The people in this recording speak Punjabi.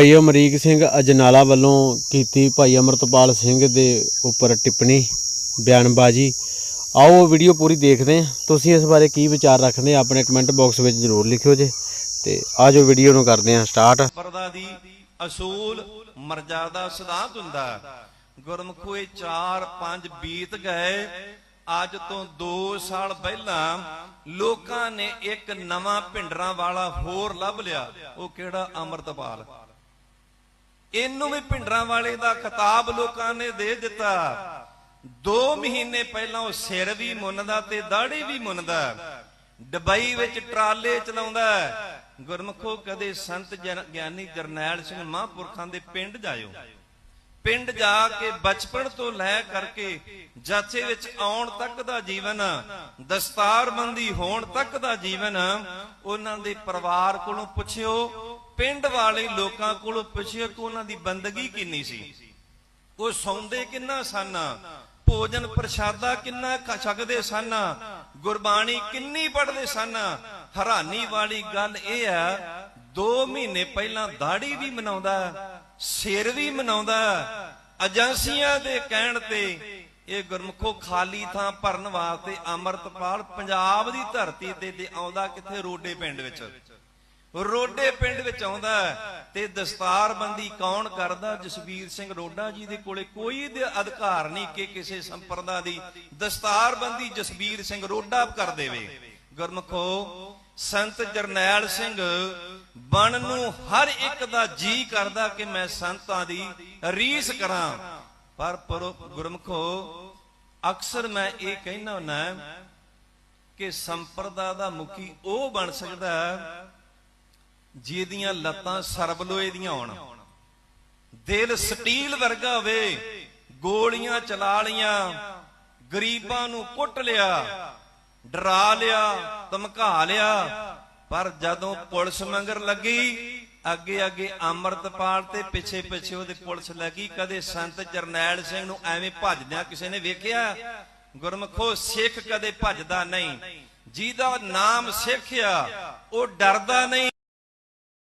ਭਾਈ ਅਮਰੀਕ ਸਿੰਘ ਅਜਨਾਲਾ ਵੱਲੋਂ ਕੀਤੀ ਭਾਈ ਅਮਰਤਪਾਲ ਸਿੰਘ ਦੇ ਉੱਪਰ ਟਿੱਪਣੀ, ਬਿਆਨਬਾਜ਼ੀ। ਆਓ ਵੀਡੀਓ ਪੂਰੀ ਦੇਖਦੇ ਹਾਂ। ਤੁਸੀਂ ਇਸ ਬਾਰੇ ਕੀ ਵਿਚਾਰ ਰੱਖਦੇ ਆ ਆਪਣੇ ਕਮੈਂਟ ਬਾਕਸ ਵਿੱਚ ਜ਼ਰੂਰ ਲਿਖਿਓ ਜੇ। ਤੇ ਆਜੋ ਵੀਡੀਓ ਨੂੰ ਕਰਦੇ ਹਾਂ ਸਟਾਰਟ ਪਰਦਾ ਦੀ ਅਸੂਲ ਮਰਜ਼ਾਦਾ ਸਿਧਾਂਤ ਹੁੰਦਾ ਹੈ। 4 5 ਬੀਤ ਗਏ। ਅੱਜ ਤੋਂ 2 ਸਾਲ ਪਹਿਲਾਂ ਲੋਕਾਂ ਨੇ ਇੱਕ ਨਵਾਂ ਭਿੰਡਰਾਂ ਵਾਲਾ ਹੋਰ ਲੱਭ ਲਿਆ। ਉਹ ਕਿਹੜਾ ਅਮਰਤਪਾਲ? ਇਹਨੂੰ ਵੀ ਭਿੰਡਰਾਂ ਵਾਲੇ ਦਾ ਖਿਤਾਬ ਲੋਕਾਂ ਨੇ ਦੇ ਦਿੱਤਾ। 2 ਮਹੀਨੇ ਪਹਿਲਾਂ ਉਹ ਸਿਰ ਵੀ ਮੁੰਨਦਾ ਤੇ ਦਾੜੀ ਵੀ ਮੁੰਨਦਾ। ਦੁਬਈ ਵਿੱਚ ਟਰਾਲੇ ਚਲਾਉਂਦਾ। ਗੁਰਮਖੋ, ਕਦੇ ਸੰਤ ਗਿਆਨੀ ਜਰਨੈਲ ਸਿੰਘ ਮਹਾਂਪੁਰਖਾਂ ਦੇ ਪਿੰਡ ਜਾਇਓ। ਪਿੰਡ ਜਾ ਕੇ ਬਚਪਨ ਤੋਂ ਲੈ ਕਰਕੇ ਜਾਚੇ ਵਿੱਚ ਆਉਣ ਤੱਕ ਦਾ ਜੀਵਨ, ਦਸਤਾਰਬੰਦੀ ਹੋਣ ਤੱਕ ਦਾ ਜੀਵਨ, ਉਹਨਾਂ ਦੇ ਪਰਿਵਾਰ ਕੋਲੋਂ ਪੁੱਛਿਓ ਪਿੰਡ ਵਾਲੇ ਲੋਕਾਂ ਕੋਲੋਂ ਪੁੱਛਿਓ ਕਿ ਉਹਨਾਂ ਦੀ ਬੰਦਗੀ ਕਿੰਨੀ ਸੀ? ਉਹ ਸੌਂਦੇ ਕਿੰਨਾ ਸਨ? ਭੋਜਨ ਪ੍ਰਸ਼ਾਦਾ ਕਿੰਨਾ ਛਕਦੇ ਸਨ? ਗੁਰਬਾਣੀ ਕਿੰਨੀ ਪੜ੍ਹਦੇ ਸਨ? ਹੈਰਾਨੀ ਵਾਲੀ ਗੱਲ ਇਹ ਹੈ 2 ਮਹੀਨੇ ਪਹਿਲਾਂ ਦਾੜੀ ਵੀ ਮਨਾਉਂਦਾ, ਸਿਰ ਵੀ ਮਨਾਉਂਦਾ, ਏਜੰਸੀਆਂ ਦੇ ਕਹਿਣ ਤੇ ਇਹ ਗੁਰਮੁਖੋ ਖਾਲੀ ਥਾਂ ਭਰਨ ਵਾਸਤੇ ਅੰਮ੍ਰਿਤਪਾਲ ਪੰਜਾਬ ਦੀ ਧਰਤੀ ਤੇ ਤੇ ਆਉਂਦਾ ਕਿੱਥੇ? ਰੋਡੇ ਪਿੰਡ ਵਿੱਚ। ਰੋਡੇ ਪਿੰਡ ਵਿੱਚ ਆਉਂਦਾ ਤੇ ਦਸਤਾਰਬੰਦੀ ਕੌਣ ਕਰਦਾ? ਜਸਵੀਰ ਸਿੰਘ ਰੋਡਾ ਜੀ ਦੇ ਕੋਲੇ ਕੋਈ ਅਧਿਕਾਰ ਨਹੀਂ ਕਿ ਕਿਸੇ ਸੰਪਰਦਾ ਦੀ ਦਸਤਾਰਬੰਦੀ ਜਸਵੀਰ ਸਿੰਘ ਰੋਡਾ ਕਰ ਦੇਵੇ। ਗੁਰਮਖੋ, ਸੰਤ ਜਰਨੈਲ ਸਿੰਘ ਬਣ ਨੂੰ ਹਰ ਇੱਕ ਦਾ ਜੀ ਕਰਦਾ ਕਿ ਮੈਂ ਸੰਤਾਂ ਦੀ ਰੀਸ ਕਰਾਂ। ਪਰ ਪਰ ਗੁਰਮਖੋ, ਅਕਸਰ ਮੈਂ ਇਹ ਕਹਿਣਾ ਹੁੰਦਾ ਕਿ ਸੰਪਰਦਾ ਦਾ ਮੁਖੀ ਉਹ ਬਣ ਸਕਦਾ ਹੈ ਜਿਹਦੀਆਂ ਲੱਤਾਂ ਸਰਬਲੋਏ ਦੀਆਂ ਹੋਣ। ਦਿਲ ਸਟੀਲ ਵਰਗਾ ਹੋਵੇ, ਗੋਲੀਆਂ ਚਲਾ ਲੀਆਂ ਗਰੀਬਾਂ ਨੂੰ ਕੁੱਟ ਲਿਆ, ਡਰਾ ਲਿਆ, ਧਮਕਾ ਲਿਆ, ਪਰ ਜਦੋਂ ਪੁਲਿਸ ਮੰਗਰ ਲੱਗੀ, ਅੱਗੇ ਅੱਗੇ ਅੰਮ੍ਰਿਤਪਾਲ ਤੇ ਪਿੱਛੇ ਪਿੱਛੇ ਉਹਦੇ ਪੁਲਿਸ ਲੱਗੀ, ਕਦੇ ਸੰਤ ਜਰਨੈਲ ਸਿੰਘ ਨੂੰ ਐਵੇਂ ਭੱਜਦਿਆਂ ਕਿਸੇ ਨੇ ਵੇਖਿਆ? ਗੁਰਮਖੋ, ਸਿੱਖ ਕਦੇ ਭੱਜਦਾ ਨਹੀਂ। ਜਿਹਦਾ ਨਾਮ ਸਿੱਖ ਆ, ਉਹ ਡਰਦਾ ਨਹੀਂ।